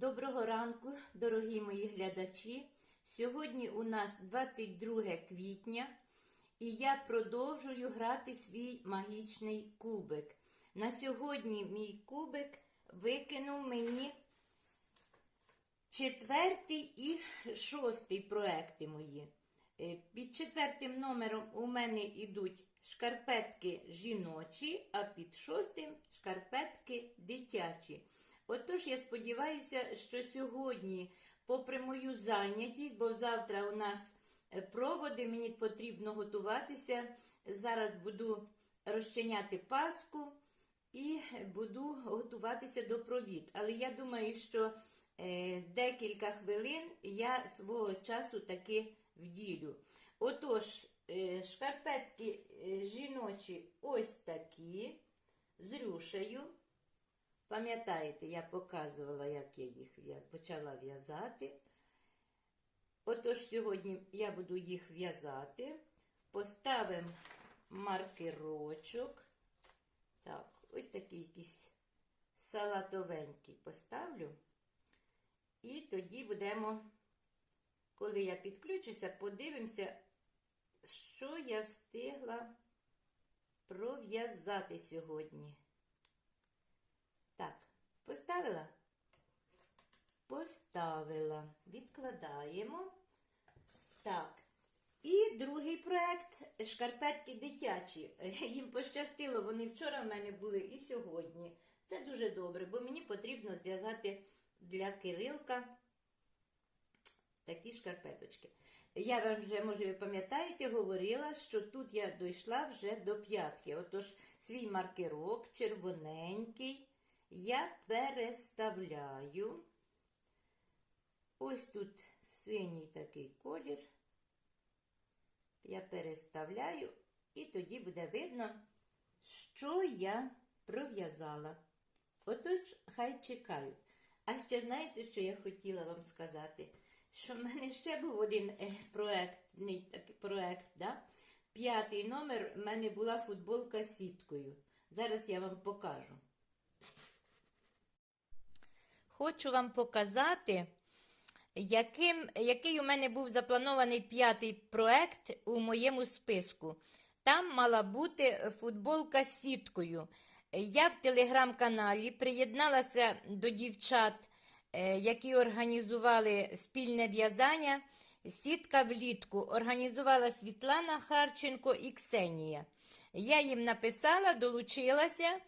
Доброго ранку, дорогі мої глядачі. Сьогодні у нас 22 квітня, і я продовжую грати свій магічний кубик. На сьогодні мій кубик викинув мені четвертий і шостий проекти мої. Е, Під четвертим номером у мене йдуть шкарпетки жіночі, а під шостим шкарпетки дитячі. Отож, я сподіваюся, що сьогодні, попри мою зайнятість, бо завтра у нас е, проводи, мені потрібно готуватися. Зараз буду розчиняти паску і буду готуватися до провід. Але я думаю, що е, декілька хвилин я свого часу таки вділю. Отож, е, шкарпетки е, жіночі ось такі, з рюшею. Пам'ятаєте, я показувала, як я їх почала в'язати. Отож, сьогодні я буду їх в'язати. Поставимо маркерочок. Так, ось такий якийсь салатовенький поставлю. І тоді будемо, коли я підключуся, подивимося, що я встигла пров'язати сьогодні. Так, поставила? Поставила. Відкладаємо. Так. І другий проект шкарпетки дитячі. Їм пощастило, вони вчора в мене були і сьогодні. Це дуже добре, бо мені потрібно зв'язати для Кирилка такі шкарпеточки. Я вам вже, може, ви пам'ятаєте, говорила, що тут я дійшла вже до п'ятки. Отож, свій маркерок червоненький я переставляю. Ось тут синій такий колір. Я переставляю, і тоді буде видно, що я пров'язала. Отож, хай чекають. А ще знаєте, що я хотіла вам сказати? Що в мене ще був один е, проектний такий проект, да? п'ятий номер в мене була футболка з сіткою. Зараз я вам покажу. Хочу вам показати, яким, який у мене був запланований п'ятий проект у моєму списку. Там мала бути футболка з сіткою. Я в телеграм-каналі приєдналася до дівчат, е, які організували спільне в'язання. Сітка влітку організувала Світлана Харченко і Ксенія. Я їм написала, долучилася.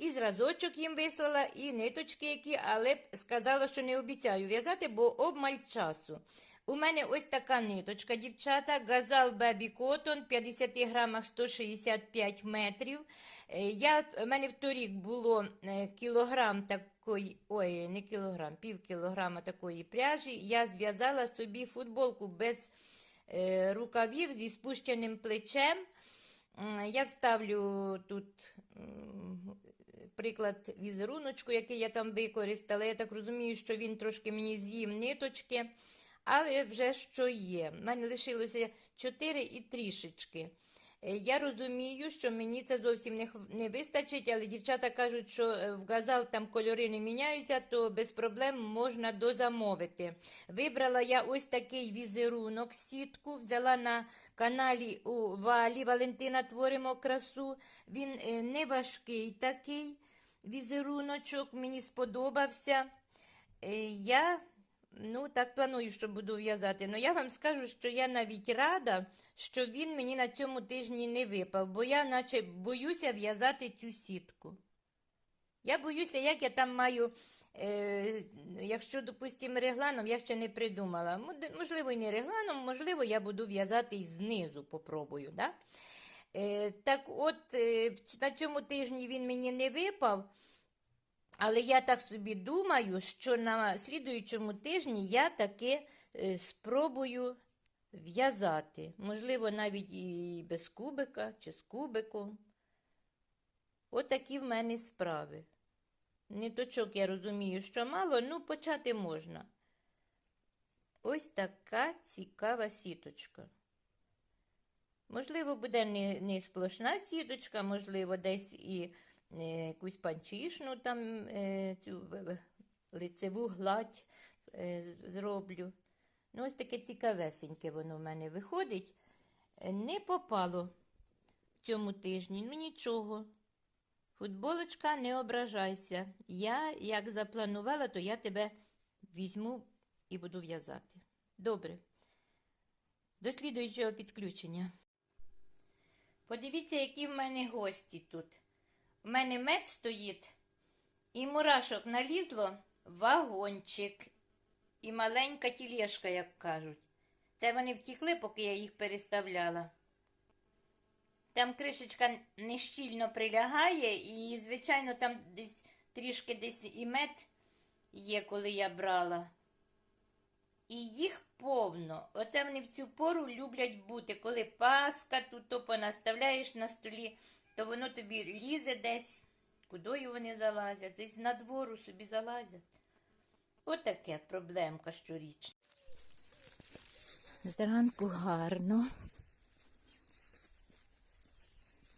І зразочок їм вислала, і ниточки, які, але сказала, що не обіцяю в'язати, бо обмаль часу. У мене ось така ниточка, дівчата, Газал Baby Cotton, 50 грамах 165 метрів. Е, Я, у мене в торік було е, кілограм такої, ой, не кілограм, пів кілограма такої пряжі. Я зв'язала собі футболку без е, рукавів зі спущеним плечем. Я вставлю тут приклад візеруночку, який я там використала. Я так розумію, що він трошки мені з'їв ниточки, але вже що є. У мене лишилося 4 і трішечки. Е, Я розумію, що мені це зовсім не, не вистачить, але дівчата кажуть, що е, в газал там кольори не міняються, то без проблем можна дозамовити. Вибрала я ось такий візерунок, сітку, взяла на каналі у Валі Валентина Творимо красу. Він е, не важкий такий візеруночок, мені сподобався. Я ну, так планую, що буду в'язати. Ну я вам скажу, що я навіть рада, що він мені на цьому тижні не випав, бо я наче боюся в'язати цю сітку. Я боюся, як я там маю, е, якщо, допустимо, регланом, я ще не придумала. Можливо, і не регланом, можливо, я буду в'язати знизу, попробую. Да? Е, так от, е, на цьому тижні він мені не випав. Але я так собі думаю, що на слідуючому тижні я таки е, спробую в'язати. Можливо, навіть і без кубика чи з кубиком. Отакі в мене справи. Ниточок я розумію, що мало, ну почати можна. Ось така цікава сіточка. Можливо, буде не, сплошна сіточка, можливо, десь і якусь панчішну там е, цю, е, лицеву гладь е, зроблю. Ну, ось таке цікавесеньке воно в мене виходить. Е, Не попало в цьому тижні, ну нічого. Футболочка, не ображайся. Я, як запланувала, то я тебе візьму і буду в'язати. Добре. До слідуючого підключення. Подивіться, які в мене гості тут. У мене мед стоїть, і мурашок налізло вагончик і маленька тілешка, як кажуть. Це вони втікли, поки я їх переставляла. Там кришечка нещільно прилягає, і, звичайно, там десь трішки десь і мед є, коли я брала. І їх повно. Оце вони в цю пору люблять бути. Коли паска, тут то понаставляєш на столі, то воно тобі лізе десь. Кудою вони залазять? Десь на двору собі залазять. Отаке проблемка щорічна. Зранку гарно.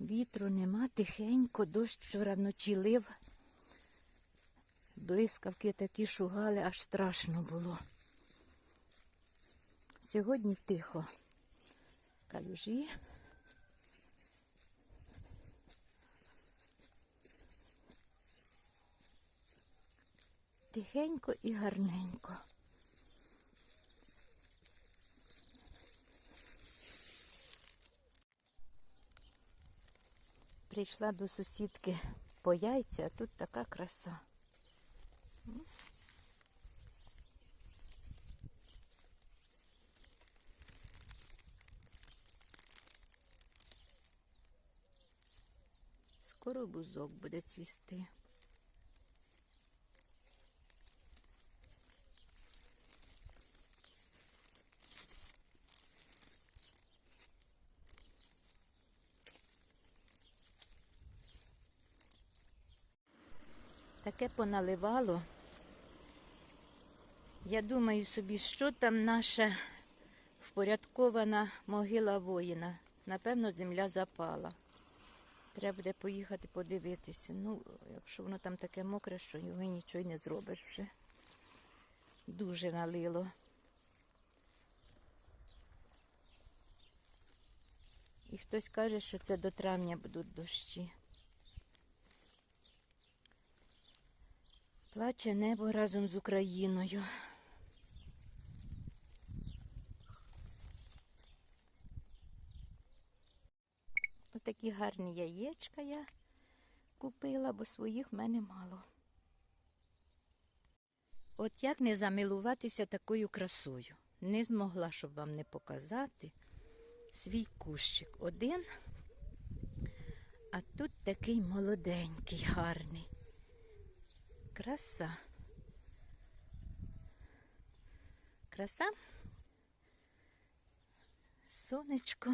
Вітру нема, тихенько, дощ вчора вночі лив. Блискавки такі шугали, аж страшно було. Сьогодні тихо. Калюжі. Тихенько і гарненько. Прийшла до сусідки по яйця, а тут така краса. Скоро бузок буде цвісти. Таке поналивало. Я думаю собі, що там наша впорядкована могила воїна. Напевно, земля запала. Треба буде поїхати подивитися. Ну, якщо воно там таке мокре, що його нічого не зробиш вже. Дуже налило. І хтось каже, що це до травня будуть дощі. Плаче небо разом з Україною. Отакі гарні яєчка я купила, бо своїх в мене мало. От як не замилуватися такою красою? Не змогла, щоб вам не показати свій кущик. Один, а тут такий молоденький, гарний. Краса. Краса. Сонечко.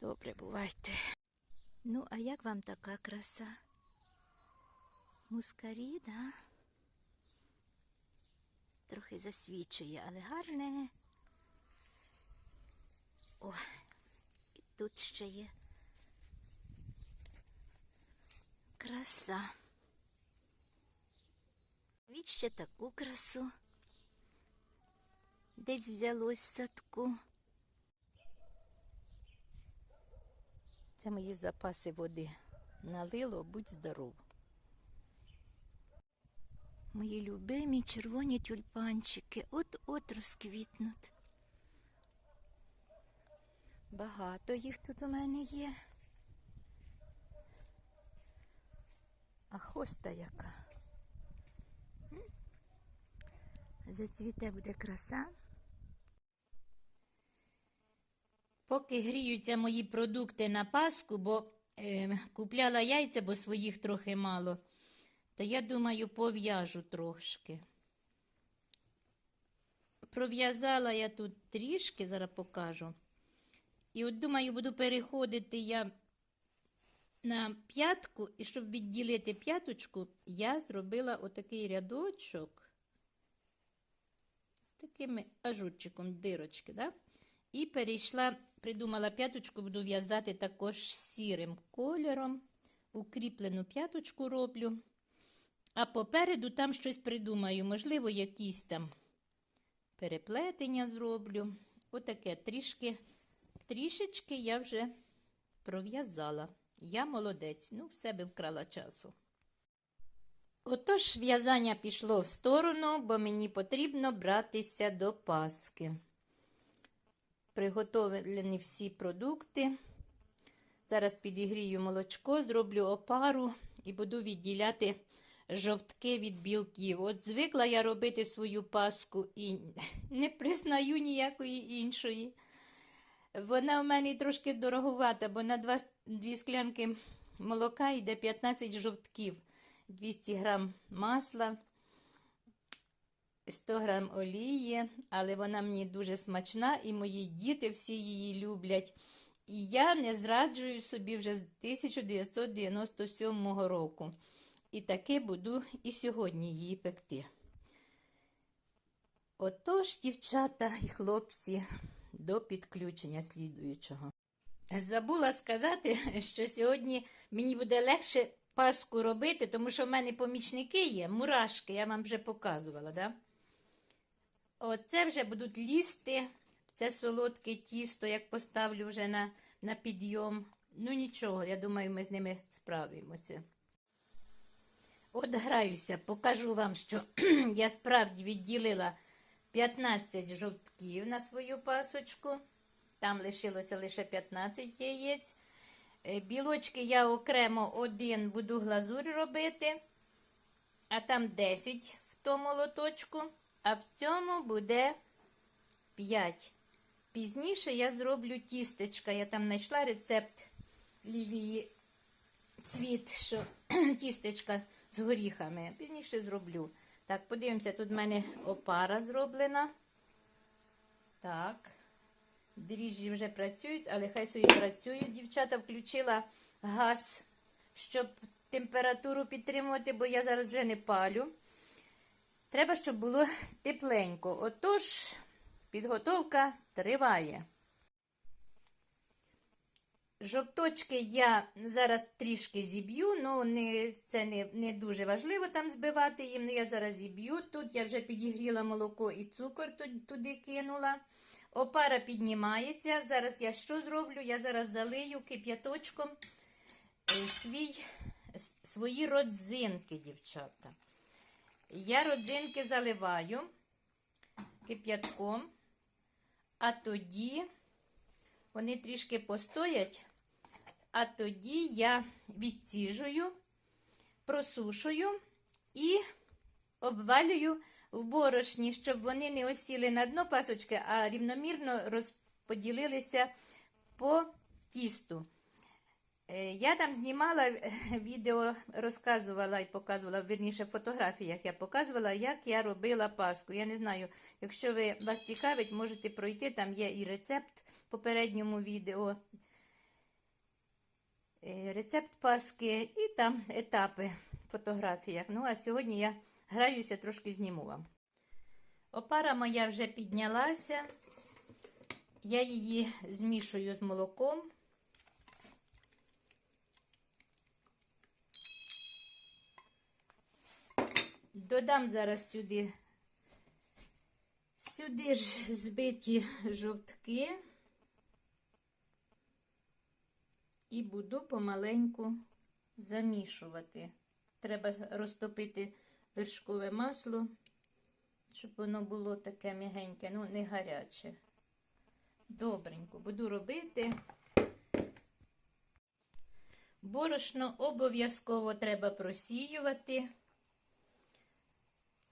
Добре, бувайте. Ну, а як вам така краса? Мускарі, да? Трохи засвічує, але гарне. О, і тут ще є. Краса. Від ще таку красу. Десь взялось в садку. Це мої запаси води. Налило, будь здоров. Мої любимі червоні тюльпанчики от-от розквітнуть. Багато їх тут у мене є. А хоста яка. Зацвіте буде краса. Поки гріються мої продукти на Пасху, бо е, купляла яйця, бо своїх трохи мало, то я думаю, пов'яжу трошки. Пров'язала я тут трішки, зараз покажу. І от думаю, буду переходити я на п'ятку, і щоб відділити п'яточку, я зробила отакий рядочок з таким ажурчиком дирочки, да? І перейшла, придумала п'яточку, буду в'язати також сірим кольором. укріплену п'яточку роблю, а попереду там щось придумаю. Можливо, якісь там переплетення зроблю. Отаке трішки, трішечки я вже пров'язала. Я молодець, ну, в себе вкрала часу. Отож, в'язання пішло в сторону, бо мені потрібно братися до паски. Приготовлені всі продукти. Зараз підігрію молочко, зроблю опару і буду відділяти жовтки від білків. От звикла я робити свою паску і не признаю ніякої іншої. Вона в мене трошки дороговата, бо на два, дві склянки молока йде 15 жовтків, 200 грам масла, 100 грам олії, але вона мені дуже смачна, і мої діти всі її люблять. І я не зраджую собі вже з 1997 року. І таки буду і сьогодні її пекти. Отож, дівчата і хлопці, до підключення слідуючого. Забула сказати, що сьогодні мені буде легше паску робити, тому що в мене помічники є, мурашки, я вам вже показувала, да? Оце вже будуть лізти. Це солодке тісто, як поставлю вже на, на підйом. Ну нічого, я думаю, ми з ними справимося. От граюся, покажу вам, що я справді відділила 15 жовтків на свою пасочку. Там лишилося лише 15 яєць. Е, Білочки я окремо один буду глазурь робити, а там 10 в тому лоточку, а в цьому буде 5. Пізніше я зроблю тістечка. Я там знайшла рецепт Лілії цвіт, що тістечка з горіхами. Пізніше зроблю. Так, подивимося, тут в мене опара зроблена. Так. Дріжджі вже працюють, але хай собі працюють. Дівчата включила газ, щоб температуру підтримувати, бо я зараз вже не палю. Треба, щоб було тепленько. Отож, підготовка триває. Жовточки я зараз трішки зіб'ю, ну не, це не, не дуже важливо там збивати їм, але я зараз зіб'ю. Тут я вже підігріла молоко і цукор туди кинула. Опара піднімається. Зараз я що зроблю? Я зараз залию кип'яточком свій, свої родзинки, дівчата. Я родзинки заливаю кип'ятком, а тоді вони трішки постоять, а тоді я відціжую, просушую і обвалюю в борошні, щоб вони не осіли на дно пасочки, а рівномірно розподілилися по тісту. Я там знімала відео, розказувала і показувала, верніше в фотографіях я показувала, як я робила паску. Я не знаю, якщо ви вас цікавить, можете пройти, там є і рецепт в попередньому відео. Рецепт паски і там етапи в фотографіях. Ну, а сьогодні я граюся, трошки зніму вам. Опара моя вже піднялася, я її змішую з молоком. Додам зараз сюди, сюди ж збиті жовтки і буду помаленьку замішувати. Треба розтопити вершкове масло, щоб воно було таке м'ягеньке, ну, не гаряче. Добренько буду робити. Борошно обов'язково треба просіювати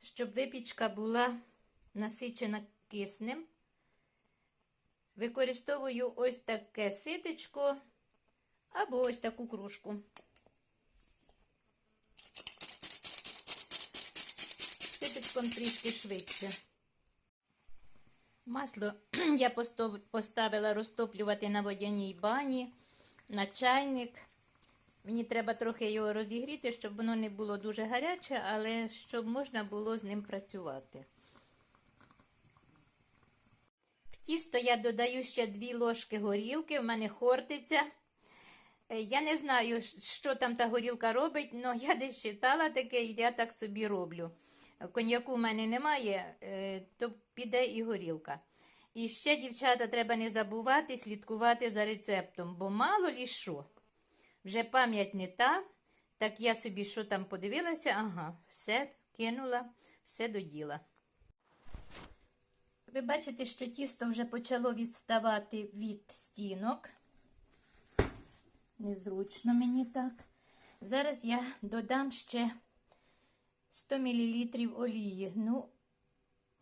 щоб випічка була насичена киснем. Використовую ось таке ситечко або ось таку кружку. Ситечком трішки швидше. Масло я поставила розтоплювати на водяній бані, на чайник. Мені треба трохи його розігріти, щоб воно не було дуже гаряче, але щоб можна було з ним працювати. В тісто я додаю ще 2 ложки горілки, в мене хортиця. Е, Я не знаю, що там та горілка робить, але я десь читала таке, і я так собі роблю. Коньяку в мене немає, е, то піде і горілка. І ще, дівчата, треба не забувати слідкувати за рецептом, бо мало лі що. Вже пам'ять не та, так я собі що там подивилася, ага, все кинула, все до діла. Ви бачите, що тісто вже почало відставати від стінок. Незручно мені так. Зараз я додам ще 100 мл олії. Ну,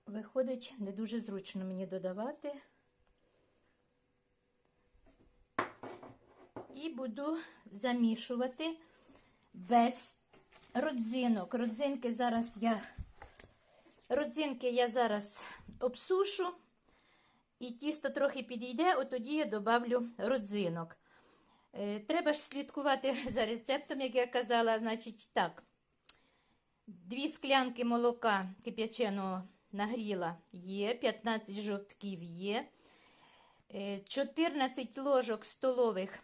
виходить, не дуже зручно мені додавати. І буду замішувати без родзинок. Родзинки зараз я родзинки я зараз обсушу, і тісто трохи підійде, от тоді я добавлю родзинок. Е, Треба ж слідкувати за рецептом, як я казала, значить так. Дві склянки молока кип'яченого нагріла. Є, 15 жовтків є, е, 14 ложок столових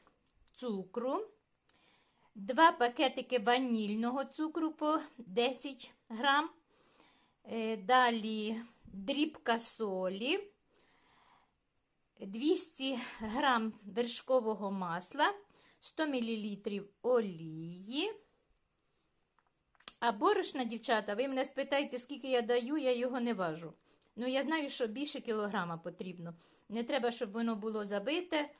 цукру, два пакетики ванільного цукру по 10 грам, е, далі дрібка солі, 200 грам вершкового масла, 100 мл олії. А борошна, дівчата, ви мене спитаєте, скільки я даю, я його не важу. Ну, я знаю, що більше кілограма потрібно. Не треба, щоб воно було забите,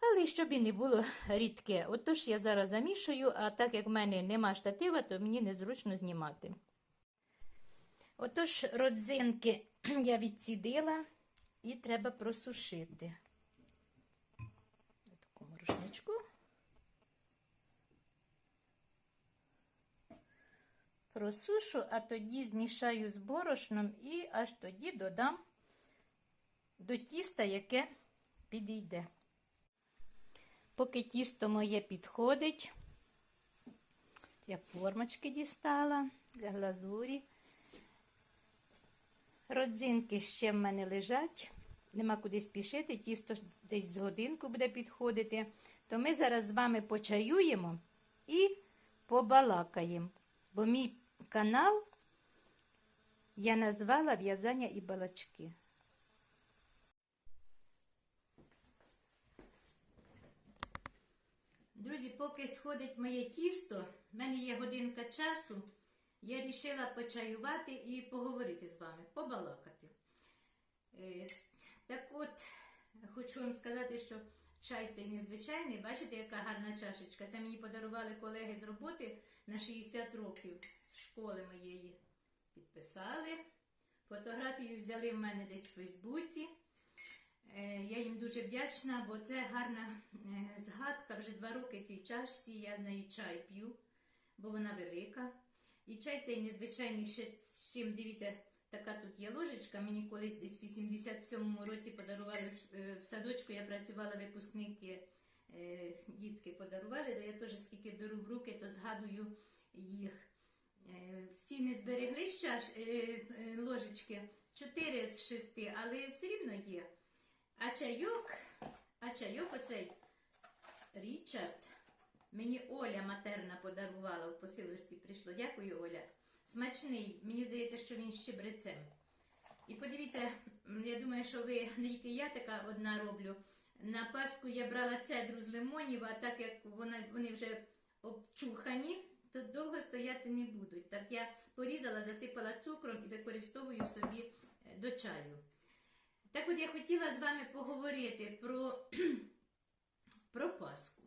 але щоб і не було рідке. Отож, я зараз замішую, а так як в мене нема штатива, то мені незручно знімати. Отож, родзинки я відцідила і треба просушити. На такому рушничку. Просушу, а тоді змішаю з борошном і аж тоді додам до тіста, яке підійде. Поки тісто моє підходить, я формочки дістала для глазурі. Родзинки ще в мене лежать, нема куди спішити, тісто десь з годинку буде підходити. То ми зараз з вами почаюємо і побалакаємо. Бо мій канал я назвала в'язання і балачки. Друзі, поки сходить моє тісто, в мене є годинка часу, я вирішила почаювати і поговорити з вами, побалакати. Е, так от, хочу вам сказати, що чай цей незвичайний. Бачите, яка гарна чашечка. Це мені подарували колеги з роботи на 60 років школи моєї. Підписали. Фотографію взяли в мене десь в Фейсбуці. Е, Я їм дуже вдячна, бо це гарна е, згадка. Вже два роки цій чашці. Я з нею чай п'ю, бо вона велика. І чай цей незвичайний ще з чим, дивіться, така тут є ложечка. Мені колись десь в 87-му році подарували е, в садочку, я працювала випускники, дітки подарували, то я теж скільки беру в руки, то згадую їх. Е, Всі не зберегли чаш, е, е, ложечки, 4 з 6, але все рівно є. А чайок, а чайок оцей Річард. Мені Оля матерна подарувала в посилочці прийшло. Дякую, Оля. Смачний. Мені здається, що він з чебрецем. І подивіться, я думаю, що ви не тільки я така одна роблю. На Пасху я брала цедру з лимонів, а так як вони вже обчухані, то довго стояти не будуть. Так я порізала, засипала цукром і використовую собі е, до чаю. Так от я хотіла з вами поговорити про, про Пасху.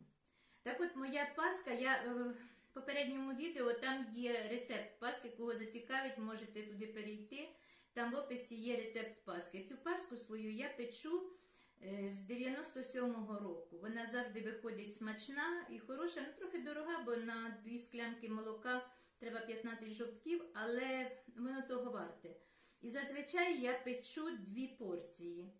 Так от моя Пасха, я е, в попередньому відео там є рецепт Пасхи, кого зацікавить, можете туди перейти. Там в описі є рецепт Пасхи. Цю Пасху свою я печу з 97-го року. Вона завжди виходить смачна і хороша, ну трохи дорога, бо на дві склянки молока треба 15 жовтків, але воно того варте. І зазвичай я печу дві порції.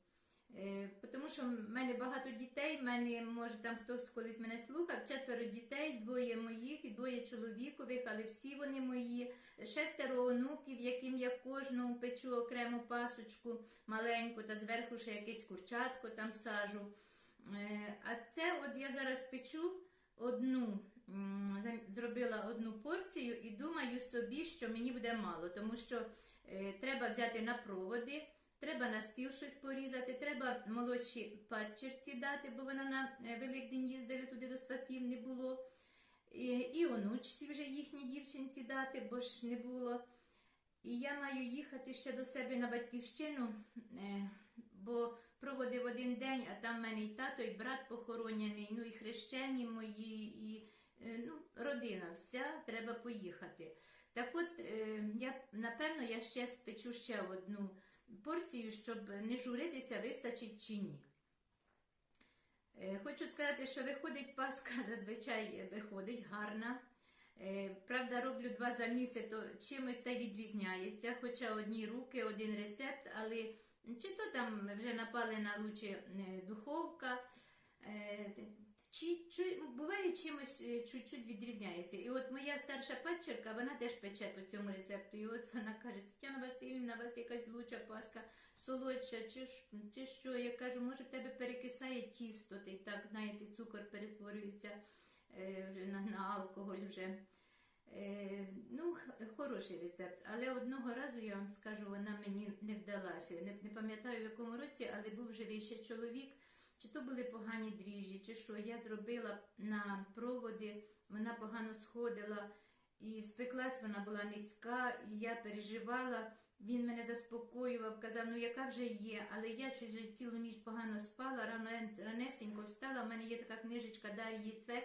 Е, Тому що в мене багато дітей, в мене, може, там хтось колись мене слухав, четверо дітей, двоє моїх і двоє чоловікових, але всі вони мої, шестеро онуків, яким я кожному печу окрему пасочку маленьку, та зверху ще якесь курчатко там сажу. Е, А це от я зараз печу одну, зробила одну порцію і думаю собі, що мені буде мало, тому що е, треба взяти на проводи, треба на стіл щось порізати, треба молодші падчерці дати, бо вона на е, Великдень їздили туди до сватів, не було. І, і онучці вже їхній дівчинці дати, бо ж не було. І я маю їхати ще до себе на батьківщину, е, бо проводив один день, а там в мене і тато, і брат похоронений, ну і хрещені мої, і е, ну, родина вся, треба поїхати. Так от, я, напевно, я ще спечу ще одну порцію, щоб не журитися, вистачить чи ні. Е, Хочу сказати, що виходить Пасха, зазвичай виходить гарна. Е, Правда, роблю два заміси, то чимось та відрізняється, хоча одні руки, один рецепт, але чи то там вже напалена лучше е, духовка, чи, чи буває чимось е, чуть-чуть відрізняється. І от моя старша падчерка, вона теж пече по цьому рецепту. І от вона каже, Тетяна Васильівна, у вас якась луча паска, солодша, чи, чи що? Я кажу, може в тебе перекисає тісто, ти так, знаєте, цукор перетворюється е, вже на, на алкоголь вже. Е, ну, хороший рецепт, але одного разу я вам скажу, вона мені не вдалася. Не, не пам'ятаю в якому році, але був живий ще чоловік. Чи то були погані дріжджі, чи що. Я зробила на проводи, вона погано сходила, і спеклась вона була низька, і я переживала. Він мене заспокоював, казав, ну яка вже є, але я щось цілу ніч погано спала, рано, ранесенько встала. У мене є така книжечка Дар'ї Цвек.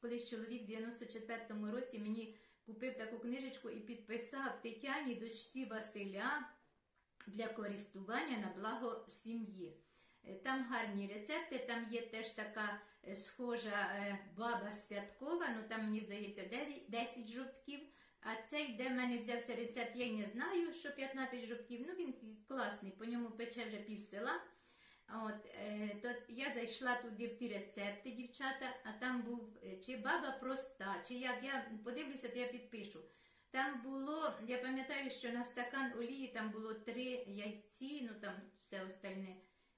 Колись чоловік в 94-му році мені купив таку книжечку і підписав Тетяні дочці Василя для користування на благо сім'ї. Е, Там гарні рецепти, там є теж така е, схожа е, баба святкова, ну там мені здається 10 жовтків. А цей, де в мене взявся рецепт, я не знаю, що 15 жовтків. Ну він класний, по ньому пече вже пів села. От, то я зайшла туди в ті рецепти, дівчата, а там був чи баба проста, чи як я подивлюся, то я підпишу. Там було, я пам'ятаю, що на стакан олії там було три яйці, ну там все остальне.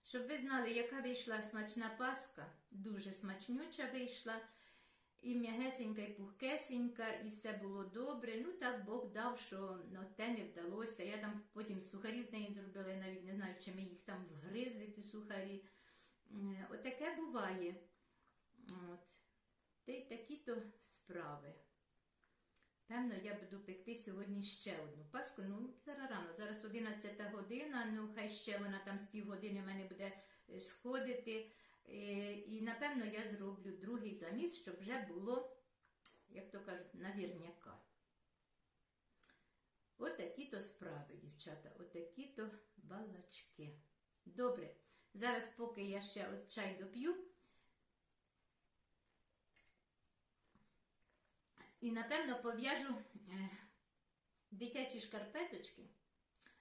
Щоб ви знали, яка вийшла смачна паска, дуже смачнюча вийшла, і м'ягесенька, і пухкесенька, і все було добре. Ну так Бог дав, що ну, те не вдалося. Я там потім сухарі з неї зробила, я навіть не знаю, чи ми їх там вгризли, ті сухарі. Отаке буває. От. Та й такі-то справи. Певно, я буду пекти сьогодні ще одну паску. Ну, зараз рано, зараз 11 година, ну хай ще вона там з півгодини в мене буде е, сходити. Е, І напевно я зроблю другий заміс, щоб вже було, як то кажуть, навірняка. Отакі-то справи, дівчата, отакі-то балачки. Добре, зараз, поки я ще от чай доп'ю. І, напевно, пов'яжу е, дитячі шкарпеточки,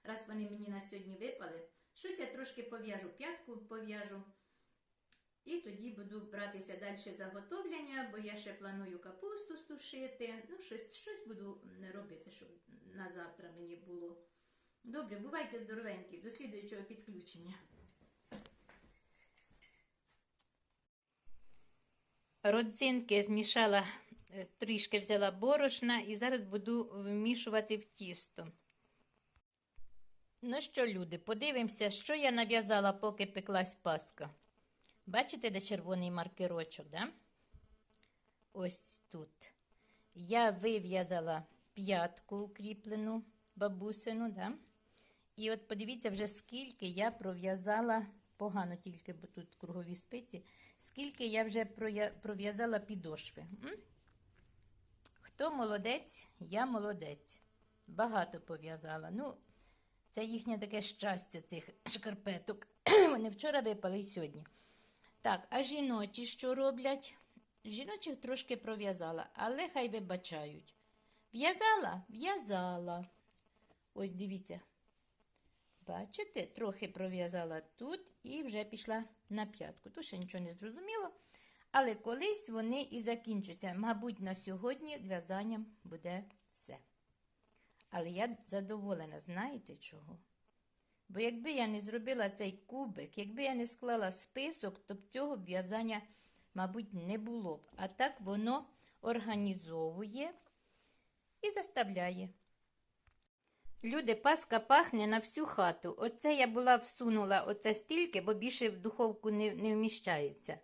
раз вони мені на сьогодні випали. Щось я трошки пов'яжу, п'ятку пов'яжу. І тоді буду братися далі за готовлення, бо я ще планую капусту стушити. Ну, щось, щось буду робити, щоб на завтра мені було. Добре, бувайте здоровенькі, до слідуючого підключення. Родзинки змішала, трішки взяла борошна і зараз буду вмішувати в тісто. Ну що, люди, подивимося, що я нав'язала, поки пеклась паска. Бачите, де червоний маркерочок, да? Ось тут. Я вив'язала п'ятку укріплену бабусину, да? І от подивіться вже, скільки я пров'язала, погано тільки, бо тут кругові спиці, скільки я вже пров'язала підошви. Хто молодець, я молодець. Багато пов'язала. Ну, це їхнє таке щастя цих шкарпеток. Вони вчора випали і сьогодні. Так, а жіночі що роблять? Жіночих трошки пров'язала, але хай вибачають. В'язала? В'язала. Ось дивіться. Бачите, трохи пров'язала тут і вже пішла на п'ятку. Тут ще нічого не зрозуміло. Але колись вони і закінчаться. Мабуть, на сьогодні в'язанням буде все. Але я задоволена, знаєте чого? Бо якби я не зробила цей кубик, якби я не склала список, то б цього в'язання, мабуть, не було б. А так воно організовує і заставляє. Люди, паска пахне на всю хату. Оце я була всунула оце стільки, бо більше в духовку не, не вміщається.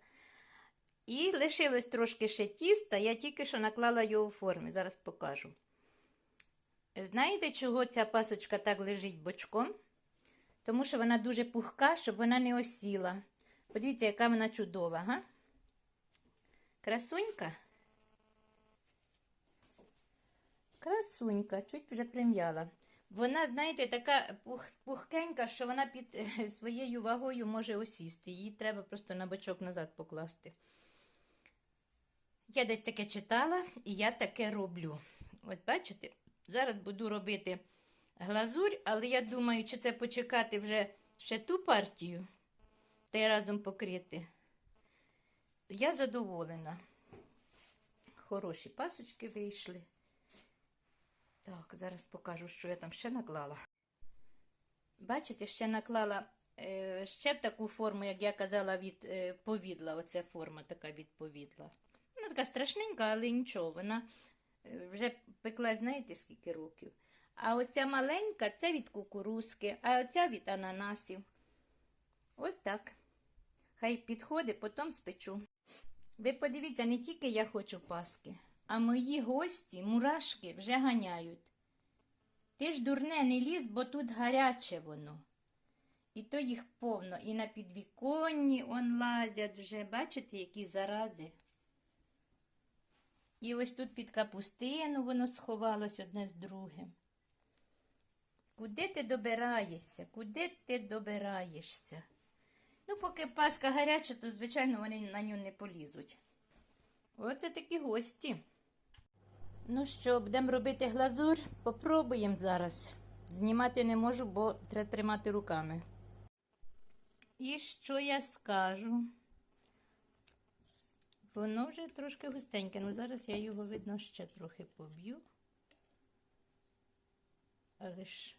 І лишилось трошки ще тіста, я тільки що наклала його в формі, зараз покажу. Знаєте, чого ця пасочка так лежить бочком? Тому що вона дуже пухка, щоб вона не осіла. Подивіться, яка вона чудова, га? Красунька. Красунька, чуть вже прим'яла. Вона, знаєте, така пух, пухкенька, що вона під е, своєю вагою може осісти. Її треба просто на бочок назад покласти. Я десь таке читала, і я таке роблю. От бачите, зараз буду робити глазурь, але я думаю, чи це почекати вже ще ту партію та й разом покрити. Я задоволена. Хороші пасочки вийшли. Так, зараз покажу, що я там ще наклала. Бачите, ще наклала е, ще таку форму, як я казала, від е, повідла. Оця форма така від повідла. Вона така страшненька, але нічого. Вона е, вже пекла, знаєте, скільки років. А оця маленька це від кукурузки, а оця від ананасів. Ось так. Хай підходить, потім спечу. Ви подивіться, не тільки я хочу паски, а мої гості, мурашки, вже ганяють. Ти ж дурне не ліз, бо тут гаряче воно. І то їх повно, і на підвіконні он лазять вже, бачите, які зарази. І ось тут під капустину воно сховалось одне з другим. Куди ти добираєшся? Куди ти добираєшся? Ну, поки паска гаряча, то, звичайно, вони на нього не полізуть. Оце такі гості. Ну що, будемо робити глазур? Попробуємо зараз. Знімати не можу, бо треба тримати руками. І що я скажу? Воно вже трошки густеньке, ну зараз я його, видно, ще трохи поб'ю. Але ж,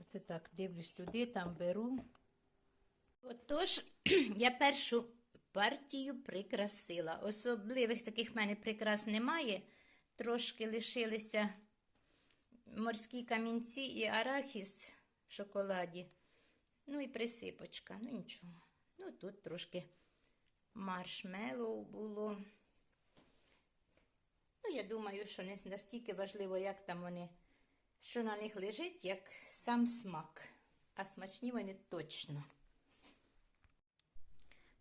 оце так, дивлюсь туди, там беру. Отож, я першу партію прикрасила. Особливих таких в мене прикрас немає. Трошки лишилися морські камінці і арахіс в шоколаді. Ну і присипочка. Ну нічого. Ну тут трошки маршмеллоу було. Ну, я думаю, що не настільки важливо, як там вони, що на них лежить, як сам смак. А смачні вони точно.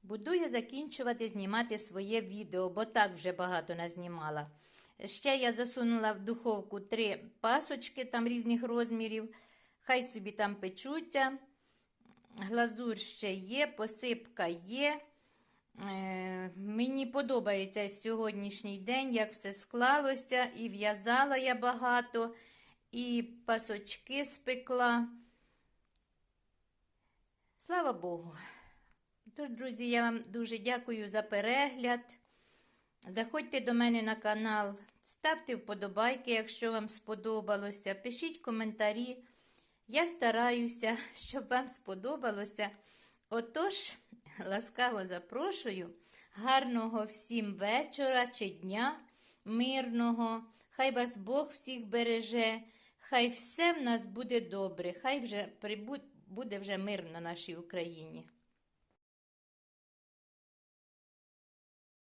Буду я закінчувати знімати своє відео, бо так вже багато назнімала. Ще я засунула в духовку три пасочки там різних розмірів. Хай собі там печуться. Глазур ще є, посипка є. Мені подобається сьогоднішній день, як все склалося, і в'язала я багато, і пасочки спекла. Слава Богу. Тож, друзі, я вам дуже дякую за перегляд. Заходьте до мене на канал, ставте вподобайки, якщо вам сподобалося. Пишіть коментарі. Я стараюся, щоб вам сподобалося. Отож, ласкаво запрошую. Гарного всім вечора чи дня, мирного. Хай вас Бог всіх береже, хай все в нас буде добре, хай вже буде вже мир на нашій Україні.